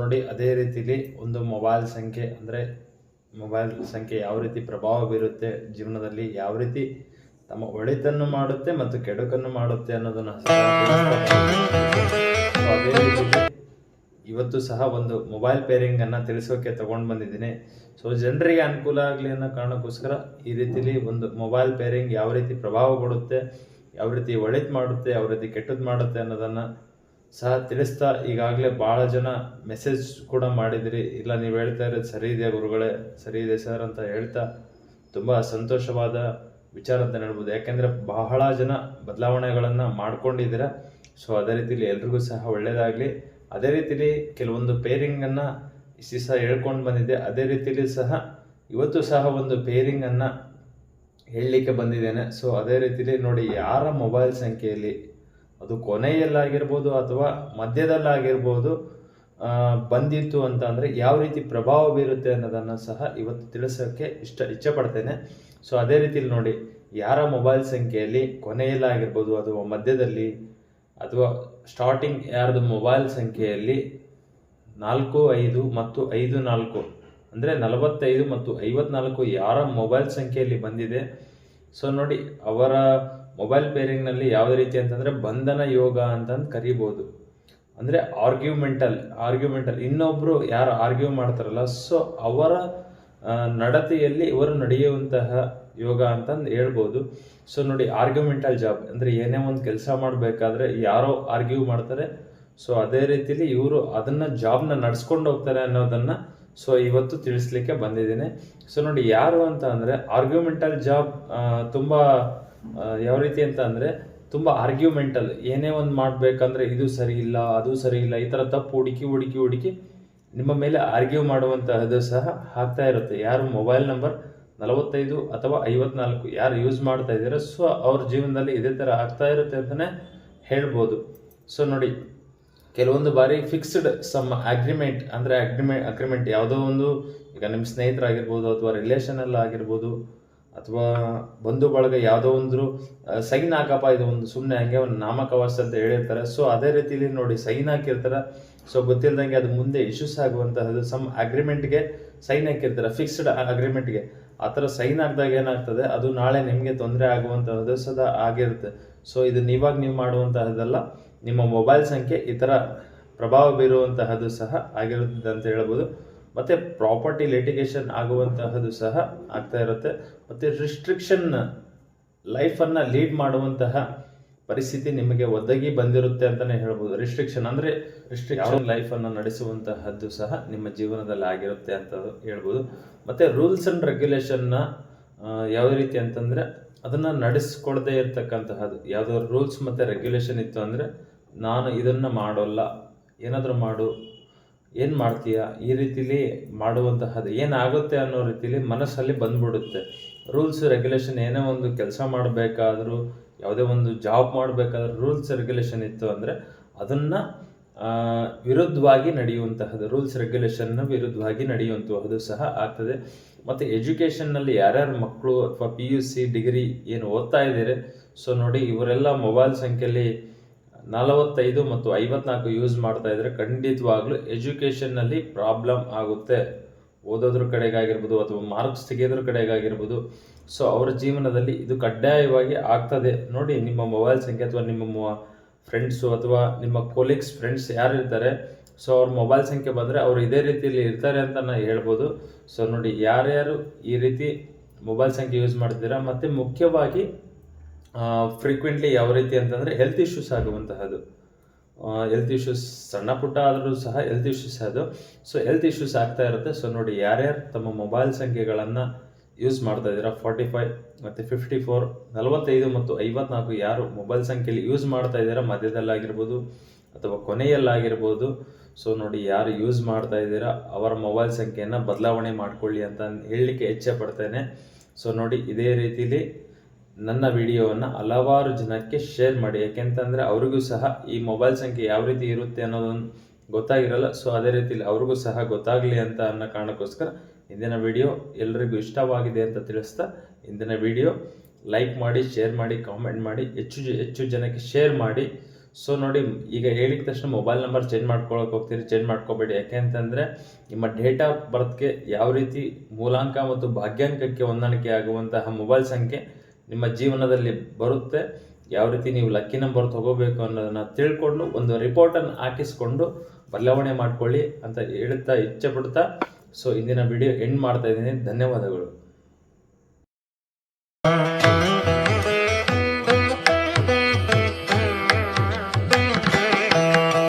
ನೋಡಿ ಅದೇ ರೀತಿಲಿ ಒಂದು ಮೊಬೈಲ್ ಸಂಖ್ಯೆ ಅಂದರೆ ಮೊಬೈಲ್ ಸಂಖ್ಯೆ ಯಾವ ರೀತಿ ಪ್ರಭಾವ ಬೀರುತ್ತೆ ಜೀವನದಲ್ಲಿ, ಯಾವ ರೀತಿ ತಮ್ಮ ಒಳಿತನ್ನು ಮಾಡುತ್ತೆ ಮತ್ತು ಕೆಡುಕನ್ನು ಮಾಡುತ್ತೆ ಅನ್ನೋದನ್ನು ಇವತ್ತು ಸಹ ಒಂದು ಮೊಬೈಲ್ ಪೇರಿಂಗ್ ಅನ್ನ ತಿಳಿಸೋಕೆ ತಗೊಂಡು ಬಂದಿದ್ದೀನಿ. ಸೊ ಜನರಿಗೆ ಅನುಕೂಲ ಆಗಲಿ ಅನ್ನೋ ಕಾರಣಕ್ಕೋಸ್ಕರ ಈ ರೀತಿಲಿ ಒಂದು ಮೊಬೈಲ್ ಪೇರಿಂಗ್ ಯಾವ ರೀತಿ ಪ್ರಭಾವ ಕೊಡುತ್ತೆ ಯಾವ ರೀತಿ ಒಳಿತು ಮಾಡುತ್ತೆ, ಯಾವ ರೀತಿ ಕೆಟ್ಟದ್ದು ಮಾಡುತ್ತೆ ಅನ್ನೋದನ್ನ ಸಹ ತಿಳಿಸ್ತಾ ಈಗಾಗಲೇ ಭಾಳ ಜನ ಮೆಸೇಜ್ ಕೂಡ ಮಾಡಿದಿರಿ. ಇಲ್ಲ, ನೀವು ಹೇಳ್ತಾ ಇರೋದು ಸರಿ ಇದೆಯಾ ಗುರುಗಳೇ, ಸರಿ ಇದೆ ಸರ್ ಅಂತ ಹೇಳ್ತಾ ತುಂಬ ಸಂತೋಷವಾದ ವಿಚಾರ ಅಂತ ಹೇಳ್ಬೋದು ಯಾಕೆಂದರೆ ಬಹಳ ಜನ ಬದಲಾವಣೆಗಳನ್ನು ಮಾಡ್ಕೊಂಡಿದ್ದೀರ. ಸೊ ಅದೇ ರೀತಿಲಿ ಎಲ್ರಿಗೂ ಸಹ ಒಳ್ಳೆಯದಾಗಲಿ ಅದೇ ರೀತಿಲಿ ಕೆಲವೊಂದು ಪೇರಿಂಗನ್ನು ಇಷ್ಟು ದಿವಸ ಹೇಳ್ಕೊಂಡು ಬಂದಿದ್ದೆ ಅದೇ ರೀತಿಲಿ ಸಹ ಇವತ್ತು ಸಹ ಒಂದು ಪೇರಿಂಗನ್ನು ಹೇಳಲಿಕ್ಕೆ ಬಂದಿದ್ದೇನೆ. ಸೊ ಅದೇ ರೀತಿಲಿ ನೋಡಿ, ಯಾರ ಮೊಬೈಲ್ ಸಂಖ್ಯೆಯಲ್ಲಿ ಅದು ಕೊನೆಯಲ್ಲಾಗಿರ್ಬೋದು ಅಥವಾ ಮಧ್ಯದಲ್ಲಾಗಿರ್ಬೋದು ಬಂದಿತ್ತು ಅಂತ ಅಂದರೆ ಯಾವ ರೀತಿ ಪ್ರಭಾವ ಬೀರುತ್ತೆ ಅನ್ನೋದನ್ನು ಸಹ ಇವತ್ತು ತಿಳಿಸೋಕ್ಕೆ ಇಷ್ಟ ಇಚ್ಛೆ ಪಡ್ತೇನೆ ಸೊ ಅದೇ ರೀತಿಲಿ ನೋಡಿ, ಯಾರ ಮೊಬೈಲ್ ಸಂಖ್ಯೆಯಲ್ಲಿ ಕೊನೆಯಲ್ಲಾಗಿರ್ಬೋದು ಅಥವಾ ಮಧ್ಯದಲ್ಲಿ ಅಥವಾ ಸ್ಟಾರ್ಟಿಂಗ್ ಯಾರ್ದು ಮೊಬೈಲ್ ಸಂಖ್ಯೆಯಲ್ಲಿ ನಾಲ್ಕು, ಐದು ಮತ್ತು ಐದು ನಾಲ್ಕು ಅಂದರೆ ನಲವತ್ತೈದು ಮತ್ತು ಐವತ್ನಾಲ್ಕು ಯಾರ ಮೊಬೈಲ್ ಸಂಖ್ಯೆಯಲ್ಲಿ ಬಂದಿದೆ. ಸೊ ನೋಡಿ, ಅವರ ಮೊಬೈಲ್ ಪೇರಿಂಗ್ನಲ್ಲಿ ಯಾವ ರೀತಿ ಅಂತಂದರೆ ಬಂಧನ ಯೋಗ ಅಂತಂದು ಕರಿಬೋದು. ಅಂದರೆ ಆರ್ಗ್ಯುಮೆಂಟಲ್ ಆರ್ಗ್ಯುಮೆಂಟಲ್ ಇನ್ನೊಬ್ಬರು ಯಾರು ಆರ್ಗ್ಯೂ ಮಾಡ್ತಾರಲ್ಲ ಸೊ ಅವರ ನಡತೆಯಲ್ಲಿ ಇವರು ನಡೆಯುವಂತಹ ಯೋಗ ಅಂತಂದು ಹೇಳ್ಬೋದು. ಸೊ ನೋಡಿ ಆರ್ಗ್ಯುಮೆಂಟಲ್ ಜಾಬ್ ಅಂದರೆ ಏನೇ ಒಂದು ಕೆಲಸ ಮಾಡಬೇಕಾದ್ರೆ ಯಾರೋ ಆರ್ಗ್ಯೂ ಮಾಡ್ತಾರೆ. ಸೊ ಅದೇ ರೀತಿಲಿ ಇವರು ಅದನ್ನ ಜಾಬ್ನ ನಡ್ಸ್ಕೊಂಡು ಹೋಗ್ತಾರೆ ಅನ್ನೋದನ್ನ ಸೊ ಇವತ್ತು ತಿಳಿಸ್ಲಿಕ್ಕೆ ಬಂದಿದ್ದೀನಿ. ಸೊ ನೋಡಿ, ಯಾರು ಅಂತ ಅಂದರೆ ಆರ್ಗ್ಯುಮೆಂಟಲ್ ಜಾಬ್ ತುಂಬ ಯಾವ ರೀತಿ ಅಂತ ಅಂದರೆ ತುಂಬ ಆರ್ಗ್ಯುಮೆಂಟಲ್ ಏನೇ ಒಂದು ಮಾಡಬೇಕಂದ್ರೆ ಇದು ಸರಿ ಇಲ್ಲ, ಅದು ಸರಿ ಇಲ್ಲ, ಈ ಥರ ತಪ್ಪು ಹುಡುಕಿ ಹುಡುಕಿ ಹುಡುಕಿ ನಿಮ್ಮ ಮೇಲೆ ಆರ್ಗ್ಯೂ ಮಾಡುವಂತಹದ್ದು ಸಹ ಆಗ್ತಾ ಇರುತ್ತೆ. ಯಾರು ಮೊಬೈಲ್ ನಂಬರ್ ನಲವತ್ತೈದು ಅಥವಾ ಐವತ್ನಾಲ್ಕು ಯಾರು ಯೂಸ್ ಮಾಡ್ತಾ ಇದ್ದೀರೋ ಸೊ ಅವ್ರ ಜೀವನದಲ್ಲಿ ಇದೇ ಥರ ಆಗ್ತಾ ಇರುತ್ತೆ ಅಂತಲೇ ಹೇಳ್ಬೋದು. ಸೊ ನೋಡಿ, ಕೆಲವೊಂದು ಬಾರಿ ಫಿಕ್ಸ್ಡ್ ಸಮ್ ಅಗ್ರಿಮೆಂಟ್ ಅಂದರೆ ಅಗ್ರಿಮೆಂಟ್ ಅಗ್ರಿಮೆಂಟ್ ಯಾವುದೋ ಒಂದು, ಈಗ ನಿಮ್ಮ ಸ್ನೇಹಿತರಾಗಿರ್ಬೋದು ಅಥವಾ ರಿಲೇಷನಲ್ಲಿ ಆಗಿರ್ಬೋದು ಅಥವಾ ಬಂಧು ಬಳಗ ಯಾವುದೋ ಒಂದು ಸೈನ್ ಹಾಕಪ್ಪ, ಇದು ಒಂದು ಸುಮ್ಮನೆ ಹಂಗೆ ಒಂದು ನಾಮಕವಾಸ ಅಂತ ಹೇಳಿರ್ತಾರೆ. ಸೊ ಅದೇ ರೀತಿಲಿ ನೋಡಿ, ಸೈನ್ ಹಾಕಿರ್ತಾರೆ. ಸೊ ಗೊತ್ತಿಲ್ದಂಗೆ ಅದು ಮುಂದೆ ಇಶ್ಯೂಸ್ ಆಗುವಂತಹದ್ದು ಸಮ್ ಅಗ್ರಿಮೆಂಟ್ಗೆ ಸೈನ್ ಹಾಕಿರ್ತಾರೆ ಫಿಕ್ಸ್ಡ್ ಅಗ್ರಿಮೆಂಟ್ಗೆ ಆ ಥರ ಸೈನ್ ಹಾಕಿದಾಗ ಏನಾಗ್ತದೆ, ಅದು ನಾಳೆ ನಿಮಗೆ ತೊಂದರೆ ಆಗುವಂತಹದ್ದು ಸದಾ ಆಗಿರುತ್ತೆ. ಸೊ ಇದು ನೀವಾಗ ನೀವು ಮಾಡುವಂತಹದ್ದಲ್ಲ, ನಿಮ್ಮ ಮೊಬೈಲ್ ಸಂಖ್ಯೆ ಈ ಥರ ಪ್ರಭಾವ ಬೀರುವಂತಹದ್ದು ಸಹ ಆಗಿರುತ್ತದೆ ಅಂತ ಹೇಳ್ಬೋದು. ಮತ್ತೆ ಪ್ರಾಪರ್ಟಿ ಲಿಟಿಗೇಷನ್ ಆಗುವಂತಹದ್ದು ಸಹ ಆಗ್ತಾ ಇರುತ್ತೆ. ಮತ್ತೆ ರಿಸ್ಟ್ರಿಕ್ಷನ್ ಲೈಫನ್ನು ಲೀಡ್ ಮಾಡುವಂತಹ ಪರಿಸ್ಥಿತಿ ನಿಮಗೆ ಒದಗಿ ಬಂದಿರುತ್ತೆ ಅಂತಲೇ ಹೇಳ್ಬೋದು. ರಿಸ್ಟ್ರಿಕ್ಷನ್ ಅಂದ್ರೆ ರಿಸ್ಟ್ರಿಕ್ಷನ್ ಲೈಫನ್ನು ನಡೆಸುವಂತಹದ್ದು ಸಹ ನಿಮ್ಮ ಜೀವನದಲ್ಲಿ ಆಗಿರುತ್ತೆ ಅಂತ ಹೇಳ್ಬೋದು. ಮತ್ತೆ ರೂಲ್ಸ್ ಅಂಡ್ ರೆಗ್ಯುಲೇಷನ್ನ ಯಾವ ರೀತಿ ಅಂತಂದ್ರೆ ಅದನ್ನ ನಡೆಸ್ಕೊಳ್ದೇ ಇರತಕ್ಕಂತಹದ್ದು. ಯಾವುದಾದ್ರು ರೂಲ್ಸ್ ಮತ್ತೆ ರೆಗ್ಯುಲೇಷನ್ ಇತ್ತು ಅಂದ್ರೆ ನಾನು ಇದನ್ನ ಮಾಡೋಲ್ಲ ಏನಾದರೂ ಮಾಡು ಏನು ಮಾಡ್ತೀಯಾ? ಈ ರೀತಿಲಿ ಮಾಡುವಂತಹದ್ದು ಏನಾಗುತ್ತೆ ಅನ್ನೋ ರೀತಿಲಿ ಮನಸ್ಸಲ್ಲಿ ಬಂದ್ಬಿಡುತ್ತೆ. ರೂಲ್ಸ್, ರೆಗ್ಯುಲೇಷನ್ ಏನೇ ಒಂದು ಕೆಲಸ ಮಾಡಬೇಕಾದರೂ, ಯಾವುದೇ ಒಂದು ಜಾಬ್ ಮಾಡಬೇಕಾದ್ರೂ ರೂಲ್ಸ್, ರೆಗ್ಯುಲೇಷನ್ ಇತ್ತು ಅಂದರೆ ಅದನ್ನು ವಿರುದ್ಧವಾಗಿ ನಡೆಯುವಂತಹದ್ದು ರೂಲ್ಸ್, ರೆಗ್ಯುಲೇಷನ್ನ ವಿರುದ್ಧವಾಗಿ ನಡೆಯುವಂತಹದ್ದು ಸಹ ಆಗ್ತದೆ. ಮತ್ತು ಎಜುಕೇಷನ್ನಲ್ಲಿ ಯಾರ್ಯಾರು ಮಕ್ಕಳು ಅಥವಾ ಪಿ ಯು ಸಿ ಡಿಗ್ರಿ ಏನು ಓದ್ತಾ ಇದ್ದಾರೆ? ಸೊ ನೋಡಿ, ಇವರೆಲ್ಲ ಮೊಬೈಲ್ ಸಂಖ್ಯೆಯಲ್ಲಿ ನಲವತ್ತೈದು ಮತ್ತು ಐವತ್ನಾಲ್ಕು ಯೂಸ್ ಮಾಡ್ತಾ ಇದ್ರೆ ಖಂಡಿತವಾಗ್ಲೂ ಎಜುಕೇಷನ್ನಲ್ಲಿ ಪ್ರಾಬ್ಲಮ್ ಆಗುತ್ತೆ. ಓದೋದ್ರ ಕಡೆಗಾಗಿರ್ಬೋದು ಅಥವಾ ಮಾರ್ಕ್ಸ್ ತೆಗೆಯೋದ್ರ ಕಡೆಗಾಗಿರ್ಬೋದು. ಸೊ ಅವರ ಜೀವನದಲ್ಲಿ ಇದು ಕಡ್ಡಾಯವಾಗಿ ಆಗ್ತದೆ. ನೋಡಿ, ನಿಮ್ಮ ಮೊಬೈಲ್ ಸಂಖ್ಯೆ ಅಥವಾ ನಿಮ್ಮ ಫ್ರೆಂಡ್ಸು ಅಥವಾ ನಿಮ್ಮ ಕೊಲೀಗ್ಸ್ ಫ್ರೆಂಡ್ಸ್ ಯಾರು ಇರ್ತಾರೆ? ಸೊ ಅವ್ರ ಮೊಬೈಲ್ ಸಂಖ್ಯೆ ಬಂದರೆ ಅವರು ಇದೇ ರೀತಿಯಲ್ಲಿ ಇರ್ತಾರೆ ಅಂತ ನಾನು ಹೇಳ್ಬೋದು. ಸೊ ನೋಡಿ, ಯಾರ್ಯಾರು ಈ ರೀತಿ ಮೊಬೈಲ್ ಸಂಖ್ಯೆ ಯೂಸ್ ಮಾಡ್ತೀರಾ ಮತ್ತು ಮುಖ್ಯವಾಗಿ ಫ್ರೀಕ್ವೆಂಟ್ಲಿ ಯಾವ ರೀತಿ ಅಂತಂದರೆ ಹೆಲ್ತ್ ಇಶ್ಯೂಸ್ ಆಗುವಂತಹದ್ದು. ಹೆಲ್ತ್ ಇಶ್ಯೂಸ್ ಸಣ್ಣ ಪುಟ್ಟ ಆದರೂ ಸಹ ಹೆಲ್ತ್ ಇಶ್ಯೂಸ್ ಅದು. ಸೊ ಹೆಲ್ತ್ ಇಶ್ಯೂಸ್ ಆಗ್ತಾ ಇರುತ್ತೆ. ಸೊ ನೋಡಿ ಯಾರ್ಯಾರು ತಮ್ಮ ಮೊಬೈಲ್ ಸಂಖ್ಯೆಗಳನ್ನು ಯೂಸ್ ಮಾಡ್ತಾ ಇದ್ದೀರಾ? ಫಾರ್ಟಿ ಫೈವ್ ಮತ್ತು ಫಿಫ್ಟಿ ಫೋರ್ ನಲವತ್ತೈದು ಮತ್ತು ಐವತ್ನಾಲ್ಕು ಯಾರು ಮೊಬೈಲ್ ಸಂಖ್ಯೆಯಲ್ಲಿ ಯೂಸ್ ಮಾಡ್ತಾ ಇದ್ದೀರಾ? ಮಧ್ಯದಲ್ಲಾಗಿರ್ಬೋದು ಅಥವಾ ಕೊನೆಯಲ್ಲಾಗಿರ್ಬೋದು. ಸೊ ನೋಡಿ ಯಾರು ಯೂಸ್ ಮಾಡ್ತಾ ಇದ್ದೀರಾ? ಅವರ ಮೊಬೈಲ್ ಸಂಖ್ಯೆಯನ್ನು ಬದಲಾವಣೆ ಮಾಡ್ಕೊಳ್ಳಿ ಅಂತ ಹೇಳಲಿಕ್ಕೆ ಇಚ್ಛೆ ಪಡ್ತೇನೆ. ಸೊ ನೋಡಿ ಇದೇ ರೀತಿಲಿ ನನ್ನ ವಿಡಿಯೋವನ್ನು ಹಲವಾರು ಜನಕ್ಕೆ ಶೇರ್ ಮಾಡಿ. ಯಾಕೆಂತಂದರೆ ಅವ್ರಿಗೂ ಸಹ ಈ ಮೊಬೈಲ್ ಸಂಖ್ಯೆ ಯಾವ ರೀತಿ ಇರುತ್ತೆ ಅನ್ನೋದೊಂದು ಗೊತ್ತಾಗಿರಲ್ಲ. ಸೊ ಅದೇ ರೀತಿಲಿ ಅವ್ರಿಗೂ ಸಹ ಗೊತ್ತಾಗಲಿ ಅಂತ ಅನ್ನೋ ಕಾರಣಕ್ಕೋಸ್ಕರ ಇಂದಿನ ವಿಡಿಯೋ ಎಲ್ರಿಗೂ ಇಷ್ಟವಾಗಿದೆ ಅಂತ ತಿಳಿಸ್ತಾ ಇಂದಿನ ವಿಡಿಯೋ ಲೈಕ್ ಮಾಡಿ ಶೇರ್ ಮಾಡಿ ಕಾಮೆಂಟ್ ಮಾಡಿ, ಹೆಚ್ಚು ಹೆಚ್ಚು ಜನಕ್ಕೆ ಶೇರ್ ಮಾಡಿ. ಸೊ ನೋಡಿ, ಈಗ ಹೇಳಿದ ತಕ್ಷಣ ಮೊಬೈಲ್ ನಂಬರ್ ಚೇಂಜ್ ಮಾಡ್ಕೊಳಕ್ಕೆ ಹೋಗ್ತೀರಿ ಚೇಂಜ್ ಮಾಡ್ಕೋಬೇಡಿ. ಯಾಕೆ ಅಂತಂದರೆ ನಿಮ್ಮ ಡೇಟ್ ಆಫ್ ಬರ್ತ್ಗೆ ಯಾವ ರೀತಿ ಮೂಲಾಂಕ ಮತ್ತು ಭಾಗ್ಯಾಂಕಕ್ಕೆ ಹೊಂದಾಣಿಕೆ ಆಗುವಂತಹ ಮೊಬೈಲ್ ಸಂಖ್ಯೆ ನಿಮ್ಮ ಜೀವನದಲ್ಲಿ ಬರುತ್ತೆ, ಯಾವ ರೀತಿ ನೀವು ಲಕ್ಕಿ ನಂಬರ್ ತಗೋಬೇಕು ಅನ್ನೋದನ್ನ ತಿಳ್ಕೊಂಡು ಒಂದು ರಿಪೋರ್ಟನ್ನು ಹಾಕಿಸ್ಕೊಂಡು ಬದಲಾವಣೆ ಮಾಡ್ಕೊಳ್ಳಿ ಅಂತ ಹೇಳುತ್ತಾ ಇಚ್ಛೆ ಪಡ್ತಾ ಸೊ ಇಂದಿನ ವಿಡಿಯೋ ಎಂಡ್ ಮಾಡ್ತಾ ಇದ್ದೀನಿ. ಧನ್ಯವಾದಗಳು.